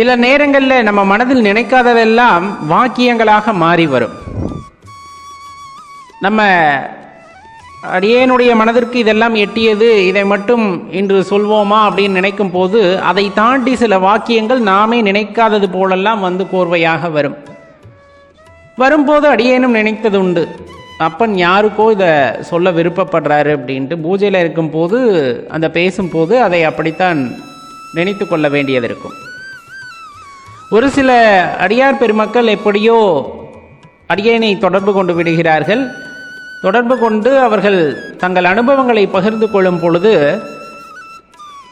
சில நேரங்களில் நம்ம மனதில் நினைக்காததெல்லாம் வாக்கியங்களாக மாறி வரும். நம்ம அடியேனுடைய மனதிற்கு இதெல்லாம் எட்டியது இதை மட்டும் இன்று சொல்வோமா அப்படின்னு நினைக்கும் போது அதை தாண்டி சில வாக்கியங்கள் நாமே நினைக்காதது போலெல்லாம் வந்து கோர்வையாக வரும். வரும்போது அடியேனும் நினைத்தது உண்டு. அப்பன் யாருக்கோ இதை சொல்ல விருப்பப்படுறாரு அப்படின்ட்டு பூஜையில் இருக்கும்போது அந்த பேசும்போது அதை அப்படித்தான் நினைத்து கொள்ள வேண்டியது இருக்கும். ஒரு சில அடியார் பெருமக்கள் எப்படியோ அடியேனை தொடர்பு கொண்டு விடுகிறார்கள். தொடர்பு கொண்டு அவர்கள் தங்கள் அனுபவங்களை பகிர்ந்து கொள்ளும் பொழுது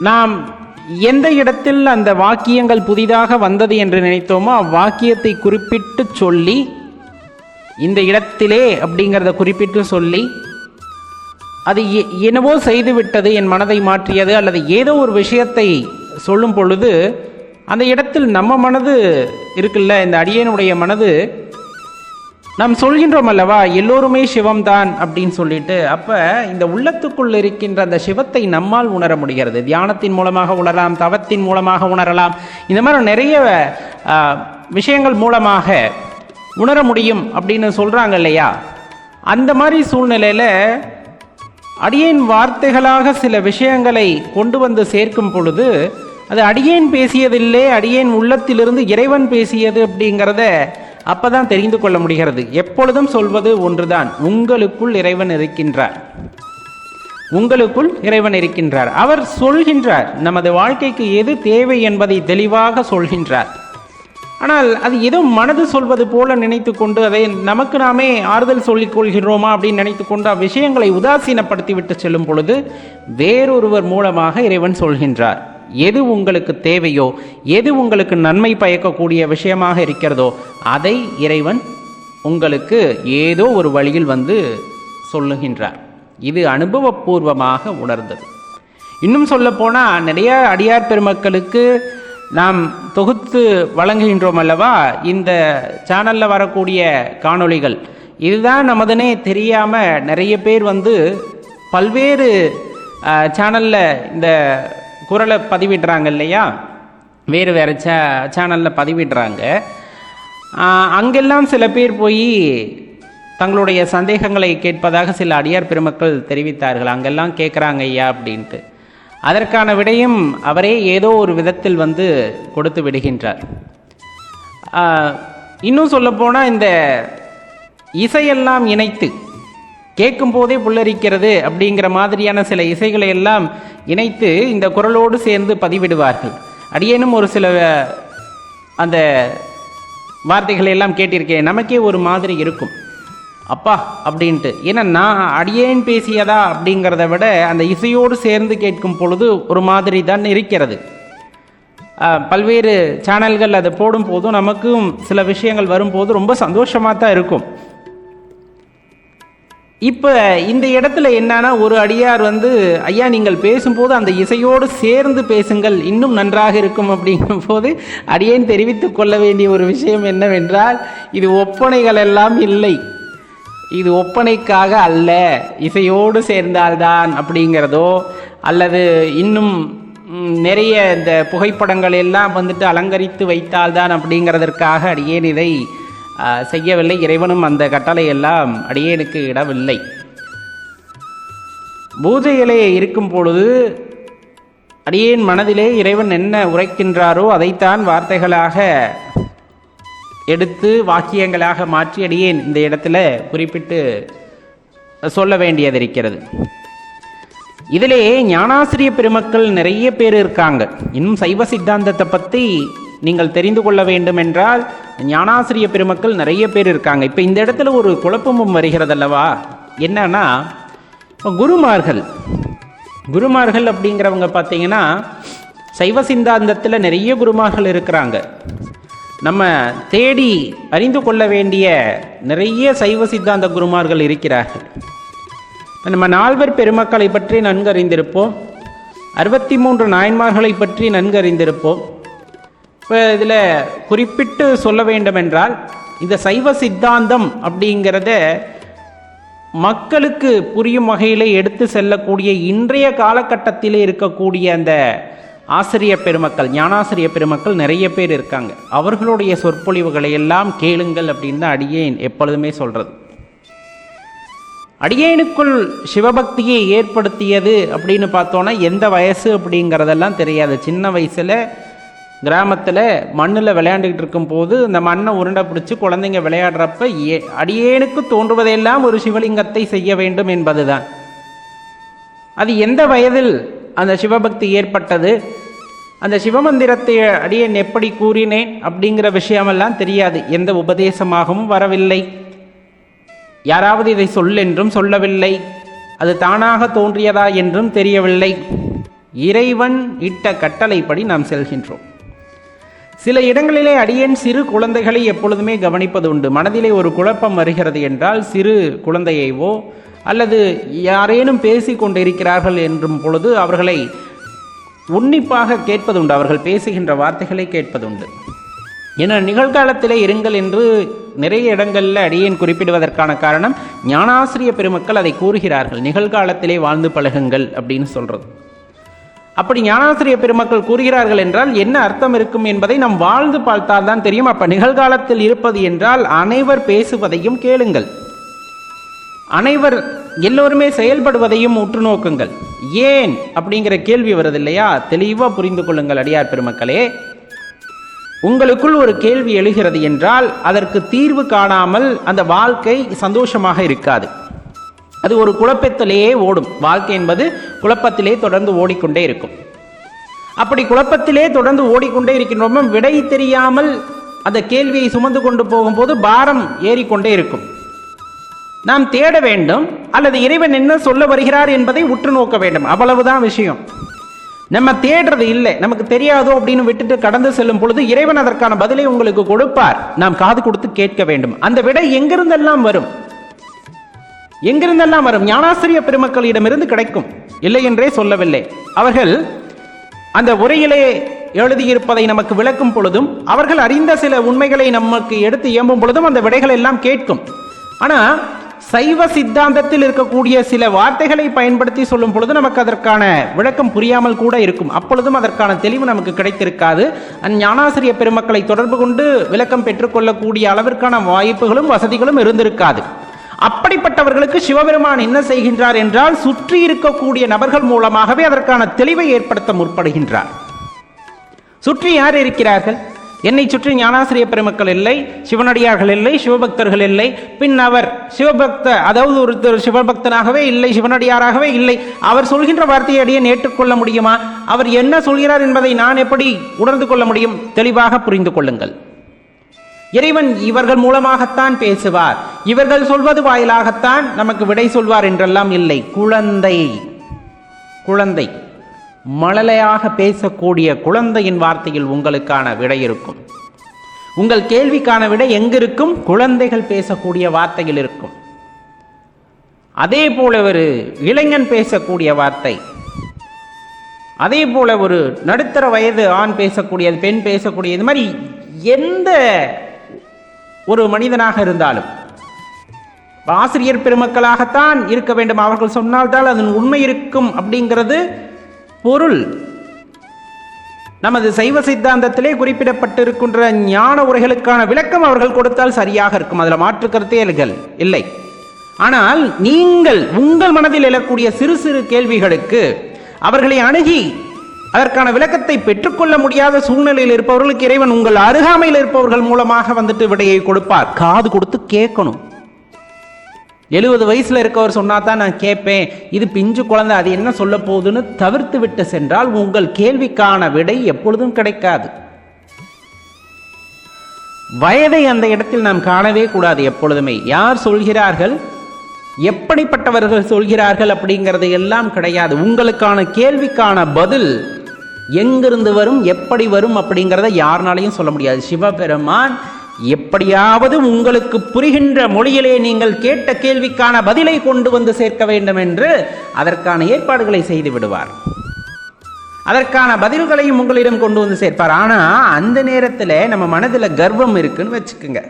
நாம் எந்த இடத்தில் அந்த வாக்கியங்கள் புதிதாக வந்தது என்று நினைத்தோமோ அவ்வாக்கியத்தை குறிப்பிட்டு சொல்லி இந்த இடத்திலே அப்படிங்கிறத குறிப்பிட்டு சொல்லி அது என்னவோ செய்துவிட்டது என் மனதை மாற்றியது அல்லது ஏதோ ஒரு விஷயத்தை சொல்லும் பொழுது அந்த இடத்தில் நம்ம மனது இருக்குல்ல இந்த அடியனுடைய மனது? நாம் சொல்கின்றோம் அல்லவா எல்லோருமே சிவம்தான் அப்படின்னு சொல்லிட்டு அப்போ இந்த உள்ளத்துக்குள் இருக்கின்ற அந்த சிவத்தை நம்மால் உணர முடிகிறது. தியானத்தின் மூலமாக உணரலாம் தவத்தின் மூலமாக உணரலாம். இந்த மாதிரி நிறைய விஷயங்கள் மூலமாக உணர முடியும் அப்படின்னு சொல்கிறாங்க இல்லையா? அந்த மாதிரி சூழ்நிலையில் அடியின் வார்த்தைகளாக சில விஷயங்களை கொண்டு வந்து சேர்க்கும் பொழுது அது அடியேன் பேசியதில்லை அடியேன் உள்ளத்திலிருந்து இறைவன் பேசியது அப்படிங்கிறத அப்பதான் தெரிந்து கொள்ள முடிகிறது. எப்பொழுதும் சொல்வது ஒன்றுதான். உங்களுக்குள் இறைவன் இருக்கின்றார். உங்களுக்குள் இறைவன் இருக்கின்றார். அவர் சொல்கின்றார். நமது வாழ்க்கைக்கு எது தேவை என்பதை தெளிவாக சொல்கின்றார். ஆனால் அது ஏதோ மனது சொல்வது போல நினைத்து கொண்டு அதை நமக்கு நாமே ஆறுதல் சொல்லிக் கொள்கிறோமா அப்படின்னு நினைத்து கொண்டு அவ்விஷயங்களை உதாசீனப்படுத்தி விட்டு செல்லும் பொழுது வேறொருவர் மூலமாக இறைவன் சொல்கின்றார். எது உங்களுக்கு தேவையோ எது உங்களுக்கு நன்மை பயக்கக்கூடிய விஷயமாக இருக்கிறதோ அதை இறைவன் உங்களுக்கு ஏதோ ஒரு வழியில் வந்து சொல்லுகின்றார். இது அனுபவபூர்வமாக உணர்ந்தது. இன்னும் சொல்ல போனால் நிறைய அடியார் பெருமக்களுக்கு நாம் தொகுத்து வழங்குகின்றோம் அல்லவா இந்த சேனலில் வரக்கூடிய காணொளிகள். இதுதான் நமதுனே தெரியாமல் நிறைய பேர் வந்து பல்வேறு சேனலில் இந்த குரலை பதிவிடுறாங்க இல்லையா? வேறு வேறு சே சேனலில் பதிவிடுறாங்க. அங்கெல்லாம் சில பேர் போய் தங்களுடைய சந்தேகங்களை கேட்பதாக சில அடியார் பெருமக்கள் தெரிவித்தார்கள். அங்கெல்லாம் கேட்குறாங்க ஐயா அப்படின்ட்டு. அதற்கான விடையும் அவரே ஏதோ ஒரு விதத்தில் வந்து கொடுத்து விடுகின்றார். இன்னும் இன்னும் சொல்லப்போனால் இந்த இசையெல்லாம் இணைத்து கேட்கும் போதே புல்லரிக்கிறது அப்படிங்கிற மாதிரியான சில இசைகளை எல்லாம் இணைத்து இந்த குரலோடு சேர்ந்து பதிவிடுவார்கள். அடியேனும் ஒரு சில அந்த வார்த்தைகளை எல்லாம் கேட்டிருக்கேன் நமக்கே ஒரு மாதிரி இருக்கும். அப்பா அப்படின்ட்டு. ஏன்னா நான் அடியேன் பேசியதா அப்படிங்கிறத விட அந்த இசையோடு சேர்ந்து கேட்கும் பொழுது ஒரு மாதிரி தான் இருக்கிறது. பல்வேறு சேனல்கள் அதை போடும் போதும் நமக்கும் சில விஷயங்கள் வரும்போது ரொம்ப சந்தோஷமாக தான் இருக்கும். இப்போ இந்த இடத்துல என்னன்னா ஒரு அடியார் வந்து ஐயா நீங்கள் பேசும்போது அந்த இசையோடு சேர்ந்து பேசுங்கள் இன்னும் நன்றாக இருக்கும் அப்படிங்கும் போது அடியேன் தெரிவித்துக் கொள்ள வேண்டிய ஒரு விஷயம் என்னவென்றால் இது ஒப்பனைகள் எல்லாம் இல்லை. இது ஒப்பனைக்காக அல்ல இசையோடு சேர்ந்தால்தான் அப்படிங்கிறதோ அல்லது இன்னும் நிறைய இந்த புகைப்படங்கள் எல்லாம் வந்துட்டு அலங்கரித்து வைத்தால்தான் அப்படிங்கிறதற்காக அடியேன் இதை செய்யவில்லை. இறைவனும் அந்த கட்டளை எல்லாம் அடியேனுக்கு இடவில்லை. பூஜையிலே இருக்கும் பொழுது அடியேன் மனதிலே இறைவன் என்ன உரைக்கின்றாரோ அதைத்தான் வார்த்தைகளாக எடுத்து வாக்கியங்களாக மாற்றி அடியேன் இந்த இடத்துல குறிப்பிட்டு சொல்ல வேண்டியது இருக்கிறது இதிலே ஞானாசிரிய பெருமக்கள் நிறைய பேர் இருக்காங்க. இன்னும் சைவ சித்தாந்தத்தை பற்றி நீங்கள் தெரிந்து கொள்ள வேண்டும் என்றால் ஞானாசிரிய பெருமக்கள் நிறைய பேர் இருக்காங்க. இப்போ இந்த இடத்துல ஒரு குழப்பமும் வருகிறதல்லவா? என்னன்னா குருமார்கள். குருமார்கள் அப்படிங்கிறவங்க பார்த்தீங்கன்னா சைவ சித்தாந்தத்தில் நிறைய குருமார்கள் இருக்கிறாங்க. நம்ம தேடி அறிந்து கொள்ள வேண்டிய நிறைய சைவ சித்தாந்த குருமார்கள் இருக்கிறார்கள். நம்ம நால்வர் பெருமக்களை பற்றி நன்கு அறிந்திருப்போம் அறுபத்தி மூன்று நாயன்மார்களை பற்றி நன்கு அறிந்திருப்போம் இப்போ இதில் குறிப்பிட்டு சொல்ல வேண்டுமென்றால் இந்த சைவ சித்தாந்தம் அப்படிங்கிறத மக்களுக்கு புரியும் வகையில் எடுத்து செல்லக்கூடிய இன்றைய காலகட்டத்தில் இருக்கக்கூடிய அந்த ஆசிரிய பெருமக்கள் ஞானாசிரிய பெருமக்கள் நிறைய பேர் இருக்காங்க. அவர்களுடைய சொற்பொழிவுகளை எல்லாம் கேளுங்கள் அப்படின்னு தான் அடியேன் எப்பொழுதுமே சொல்கிறது அடியேனுக்குள் சிவபக்தியை ஏற்படுத்தியது அப்படின்னு பார்த்தோன்னா எந்த வயசு அப்படிங்கிறதெல்லாம் தெரியாது. சின்ன வயசில் கிராமத்தில் மண்ணில் விளையாண்டுக்கிட்டு இருக்கும்போது இந்த மண்ணை உருண்டை பிடிச்சி குழந்தைங்க விளையாடுறப்ப ஏ அடியேனுக்கு தோன்றுவதெல்லாம் ஒரு சிவலிங்கத்தை செய்ய வேண்டும் என்பதுதான். அது எந்த வயதில் அந்த சிவபக்தி ஏற்பட்டது? அந்த சிவமந்திரத்தை அடியேன் எப்படி கூறினேன் அப்படிங்கிற விஷயமெல்லாம் தெரியாது. எந்த உபதேசமாகவும் வரவில்லை. யாராவது இதை சொல் என்றும் சொல்லவில்லை. அது தானாக தோன்றியதா என்றும் தெரியவில்லை. இறைவன் இட்ட கட்டளைப்படி நாம் செல்கின்றோம். சில இடங்களிலே அடியேன் சிறு குழந்தைகளை எப்பொழுதுமே கவனிப்பது உண்டு. மனதிலே ஒரு குழப்பம் வருகிறது என்றால் சிறு குழந்தையைவோ அல்லது யாரேனும் பேசி கொண்டிருக்கிறார்கள் என்றும் பொழுது அவர்களை உன்னிப்பாக கேட்பதுண்டு அவர்கள் பேசுகின்ற வார்த்தைகளை கேட்பதுண்டு என நிகழ்காலத்திலே இருங்கள் என்று நிறைய இடங்களில் அடியேன் குறிப்பிடுவதற்கான காரணம் ஞானாசிரிய பெருமக்கள் அதை கூறுகிறார்கள். நிகழ்காலத்திலே வாழ்ந்து பழகுங்கள் அப்படின்னு சொல்றது. அப்படி ஞானாசிரிய பெருமக்கள் கூறுகிறார்கள் என்றால் என்ன அர்த்தம் இருக்கும் என்பதை நாம் வாழ்ந்து பார்த்தால் தான் தெரியும். அப்ப நிகழ்காலத்தில் இருப்பது என்றால் அனைவர் பேசுவதையும் கேளுங்கள். அனைவர் எல்லோருமே செயல்படுவதையும் உற்று நோக்குங்கள். ஏன்? அப்படிங்கிற கேள்வி வருது இல்லையா தெளிவாக புரிந்து கொள்ளுங்கள் அடியார் பெருமக்களே. உங்களுக்குள் ஒரு கேள்வி எழுகிறது என்றால் அதற்கு தீர்வு காணாமல் அந்த வாழ்க்கை சந்தோஷமாக இருக்காது. அது ஒரு குழப்பத்திலேயே ஓடும். வாழ்க்கை என்பது குழப்பத்திலே தொடர்ந்து ஓடிக்கொண்டே இருக்கும். அப்படி குழப்பத்திலே தொடர்ந்து ஓடிக்கொண்டே இருக்கின்றோம் விடை தெரியாமல் அந்த கேள்வியை சுமந்து கொண்டு போகும்போது பாரம் ஏறிக்கொண்டே இருக்கும். நாம் தேட வேண்டும் அல்லது இறைவன் என்ன சொல்ல வருகிறார் என்பதை உற்று நோக்க வேண்டும். அவ்வளவுதான் விஷயம். நம்ம தேடுறது இல்லை. நமக்கு தெரியாதோ அப்படின்னு விட்டுட்டு கடந்து செல்லும் பொழுது இறைவன் அதற்கான பதிலை உங்களுக்கு கொடுப்பார். நாம் காது கொடுத்து கேட்க வேண்டும். அந்த விடை எங்கிருந்தெல்லாம் வரும்? எங்கிருந்தெல்லாம் வரும் ஞானாசிரிய பெருமக்களிடமிருந்து கிடைக்கும்? இல்லை என்றே சொல்லவில்லை. அவர்கள் அந்த உரையிலே எழுதியிருப்பதை நமக்கு விளக்கும் பொழுதும் அவர்கள் அறிந்த சில உண்மைகளை நமக்கு எடுத்து இயம்பும் பொழுதும் அந்த விடைகள் எல்லாம் கேட்கும். ஆனால் சைவ சித்தாந்தத்தில் இருக்கக்கூடிய சில வார்த்தைகளை பயன்படுத்தி சொல்லும் பொழுது நமக்கு அதற்கான விளக்கம் புரியாமல் கூட இருக்கும். அப்பொழுதும் அதற்கான தெளிவு நமக்கு கிடைத்திருக்காது. ஞானாசிரிய பெருமக்களை தொடர்பு கொண்டு விளக்கம் பெற்றுக்கொள்ளக்கூடிய அளவிற்கான வாய்ப்புகளும் வசதிகளும் இருந்திருக்காது. அப்படிப்பட்டவர்களுக்கு சிவபெருமான் என்ன செய்கின்றார் என்றால் சுற்றி இருக்கக்கூடிய நபர்கள் மூலமாகவே அதற்கான தெளிவை ஏற்படுத்த முற்படுகின்றார். சுற்றி யார் இருக்கிறார்கள்? என்னை சுற்றி ஞானாசிரிய பெருமக்கள் இல்லை சிவனடியார்கள் இல்லை சிவபக்தர்கள் இல்லை. பின் அவர் சிவபக்த அதாவது ஒருத்தர் சிவபக்தனாகவே இல்லை சிவனடியாராகவே இல்லை. அவர் சொல்கின்ற வார்த்தையை அடியே ஏற்றுக்கொள்ள முடியுமா? அவர் என்ன சொல்கிறார் என்பதை நான் எப்படி உணர்ந்து கொள்ள முடியும்? தெளிவாக புரிந்து கொள்ளுங்கள். இறைவன் இவர்கள் மூலமாகத்தான் பேசுவார். இவர்கள் சொல்வது வாயிலாகத்தான் நமக்கு விடை சொல்வார் என்றெல்லாம் இல்லை. குழந்தை குழந்தை மழலையாக பேசக்கூடிய குழந்தையின் வார்த்தையில் உங்களுக்கான விடை இருக்கும். உங்கள் கேள்விக்கான விடை எங்கிருக்கும்? குழந்தைகள் பேசக்கூடிய வார்த்தையில் இருக்கும். அதே போல ஒரு இளைஞன் பேசக்கூடிய வார்த்தை. அதே போல ஒரு நடுத்தர வயது ஆண் பேசக்கூடியது பெண் பேசக்கூடியது இது மாதிரி எந்த ஒரு மனிதனாக இருந்தாலும். ஆசிரியர் பெருமக்களாகத்தான் இருக்க வேண்டும். அவர்கள் சொன்னால்தான் அதன் உண்மை இருக்கும் அப்படிங்கிறது பொருள். நமது சைவ சித்தாந்தத்திலே குறிப்பிடப்பட்டிருக்கின்ற ஞான உரைகளுக்கான விளக்கம் அவர்கள் கொடுத்தால் சரியாக இருக்கும். அதில் மாற்று கருத்தேல்கள் இல்லை. ஆனால் நீங்கள் உங்கள் மனதில் எழக்கூடிய சிறு சிறு கேள்விகளுக்கு அவர்களை அணுகி அதற்கான விளக்கத்தை பெற்றுக்கொள்ள முடியாத சூழ்நிலையில் இருப்பவர்களுக்கு இறைவன் உங்கள் அருகாமையில் இருப்பவர்கள் மூலமாக வந்துட்டு விடையை கொடுப்பார். காது கொடுத்து கேட்கணும். எழுபது வயசுல இருக்கவர் சொன்னா தான் நான் கேட்பேன். இது பிஞ்சு குழந்தை அது என்ன சொல்ல போகுதுன்னு தவிர்த்து விட்டு சென்றால் உங்கள் கேள்விக்கான விடை எப்பொழுதும் கிடைக்காது. வயதை அந்த இடத்தில் நாம் காணவே கூடாது எப்பொழுதுமே. யார் சொல்கிறார்கள்? எப்படிப்பட்டவர்கள் சொல்கிறார்கள் அப்படிங்கிறது எல்லாம் கிடையாது. உங்களுக்கான கேள்விக்கான பதில் எங்கிருந்து வரும் எப்படி வரும் அப்படிங்கிறத யாருனாலையும் சொல்ல முடியாது. சிவபெருமான் எப்படியாவது உங்களுக்கு புரிகின்ற மொழியிலே நீங்கள் கேட்ட கேள்விக்கான பதிலை கொண்டு வந்து சேர்க்க வேண்டும் என்று அதற்கான ஏற்பாடுகளை செய்து விடுவார். அதற்கான பதில்களையும் உங்களிடம் கொண்டு வந்து சேர்ப்பார். ஆனா அந்த நேரத்தில் நம்ம மனதில் கர்வம் இருக்குன்னு வச்சுக்கோங்க.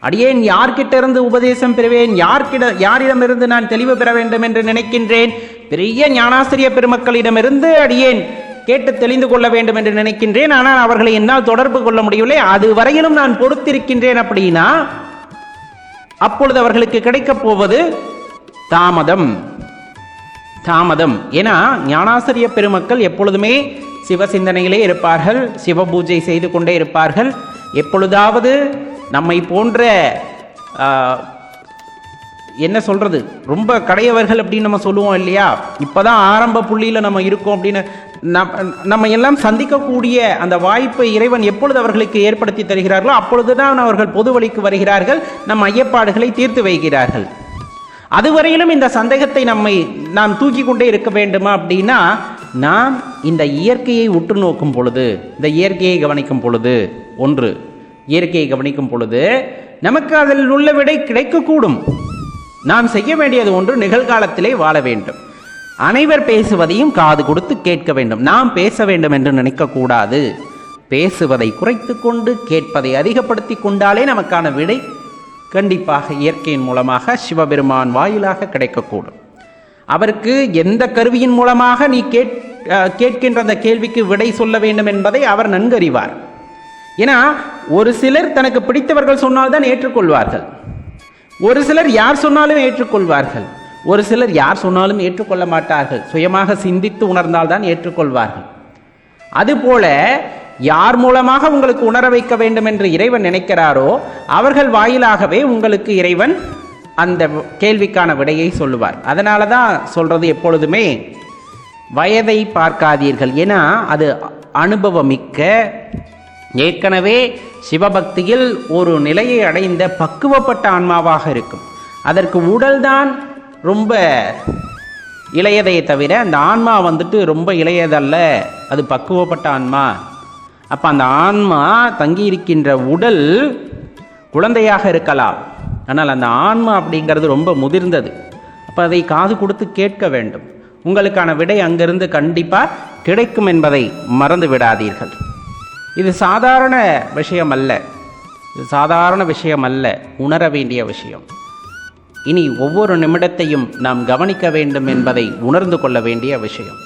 அடியேன் யார்கிட்ட இருந்து உபதேசம் பெறுவேன்? யார்கிட யாரிடமிருந்து நான் தெளிவு பெற வேண்டும் என்று நினைக்கின்றேன்? பெரிய ஞானாசிரிய பெருமக்களிடமிருந்து அடியேன் கேட்டு தெளிந்து கொள்ள வேண்டும் என்று நினைக்கின்றேன். ஆனால் அவர்களை என்னால் தொடர்பு கொள்ள முடியவில்லை. அது வரையிலும் நான் பொறுத்திருக்கின்றேன் அப்படின்னா அப்பொழுது அவர்களுக்கு கிடைக்கப் போவது தாமதம். தாமதம். ஏன்னா ஞானாசிரிய பெருமக்கள் எப்பொழுதுமே சிவ சிந்தனையிலே இருப்பார்கள் சிவ பூஜை செய்து கொண்டே இருப்பார்கள். எப்பொழுதாவது நம்மை போன்ற என்ன சொல்கிறது ரொம்ப கடையவர்கள் அப்படின்னு நம்ம சொல்லுவோம் இல்லையா? இப்போ தான் ஆரம்ப புள்ளியில நம்ம இருக்கோம் அப்படின்னு நம்- நம்ம எல்லாம் சந்திக்கக்கூடிய அந்த வாய்ப்பை இறைவன் எப்பொழுது அவர்களுக்கு ஏற்படுத்தி தருகிறார்களோ அப்பொழுதுதான் அவர்கள் பொது வழிக்கு வருகிறார்கள் நம் ஐயப்பாடுகளை தீர்த்து வைக்கிறார்கள். அதுவரையிலும் இந்த சந்தேகத்தை நம்மை நாம் தூக்கி கொண்டே இருக்க வேண்டுமா அப்படின்னா நாம் இந்த இயற்கையை உற்று நோக்கும் பொழுது இந்த இயற்கையை கவனிக்கும் பொழுது ஒன்று இயற்கையை கவனிக்கும் பொழுது நமக்கு அதில் உள்ள விடை கிடைக்கக்கூடும். நாம் செய்ய வேண்டியது ஒன்று நிகழ்காலத்திலே வாழ வேண்டும். அனைவர் பேசுவதையும் காது கொடுத்து கேட்க வேண்டும். நாம் பேச வேண்டும் என்று நினைக்கக்கூடாது பேசுவதை குறைத்து கொண்டு கேட்பதை அதிகப்படுத்தி கொண்டாலே நமக்கான விடை கண்டிப்பாக இயற்கையின் மூலமாக சிவபெருமான் வாயிலாக கிடைக்கக்கூடும். அவருக்கு எந்த கருவியின் மூலமாக நீ கேட் கேட்கின்ற அந்த கேள்விக்கு விடை சொல்ல வேண்டும் என்பதை அவர் நன்கறிவார். ஏன்னா ஒரு சிலர் தனக்கு பிடித்தவர்கள் சொன்னால்தான் ஏற்றுக்கொள்வார்கள். ஒரு சிலர் யார் சொன்னாலும் ஏற்றுக்கொள்வார்கள். ஒரு சிலர் யார் சொன்னாலும் ஏற்றுக்கொள்ள மாட்டார்கள். சுயமாக சிந்தித்து உணர்ந்தால்தான் ஏற்றுக்கொள்வார்கள். அதுபோல யார் மூலமாக உங்களுக்கு உணர வைக்க வேண்டும் என்று இறைவன் நினைக்கிறாரோ அவர்கள் வாயிலாகவே உங்களுக்கு இறைவன் அந்த கேள்விக்கான விடையை சொல்லுவார். அதனால தான் சொல்றது எப்பொழுதுமே வயதை பார்க்காதீர்கள். ஏன்னா அது அனுபவமிக்க ஏற்கனவே சிவபக்தியில் ஒரு நிலையை அடைந்த பக்குவப்பட்ட ஆன்மாவாக இருக்கும். அதற்கு உடல்தான் ரொம்ப இளையதை தவிர அந்த ஆன்மா வந்துட்டு ரொம்ப இளையதல்ல. அது பக்குவப்பட்ட ஆன்மா. அப்போ அந்த ஆன்மா தங்கி இருக்கின்ற உடல் குழந்தையாக இருக்கலாம். ஆனால் அந்த ஆன்மா அப்படிங்கிறது ரொம்ப முதிர்ந்தது. அப்போ அதை காது கொடுத்து கேட்க வேண்டும். உங்களுக்கான விடை அங்கிருந்து கண்டிப்பாக கிடைக்கும் என்பதை மறந்து விடாதீர்கள். இது சாதாரண விஷயம் அல்ல இது சாதாரண விஷயம் அல்ல உணர வேண்டிய விஷயம். இனி ஒவ்வொரு நிமிடத்தையும் நாம் கவனிக்க வேண்டும் என்பதை உணர்ந்து கொள்ள வேண்டிய விஷயம்.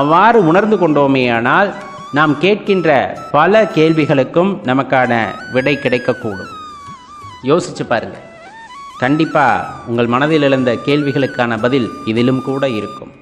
அவ்வாறு உணர்ந்து கொண்டோமேயானால் நாம் கேட்கின்ற பல கேள்விகளுக்கும் நமக்கான விடை கிடைக்கக்கூடும். யோசிச்சு பாருங்கள் கண்டிப்பாக உங்கள் மனதில் எழுந்த கேள்விகளுக்கான பதில் இதிலும் கூட இருக்கும்.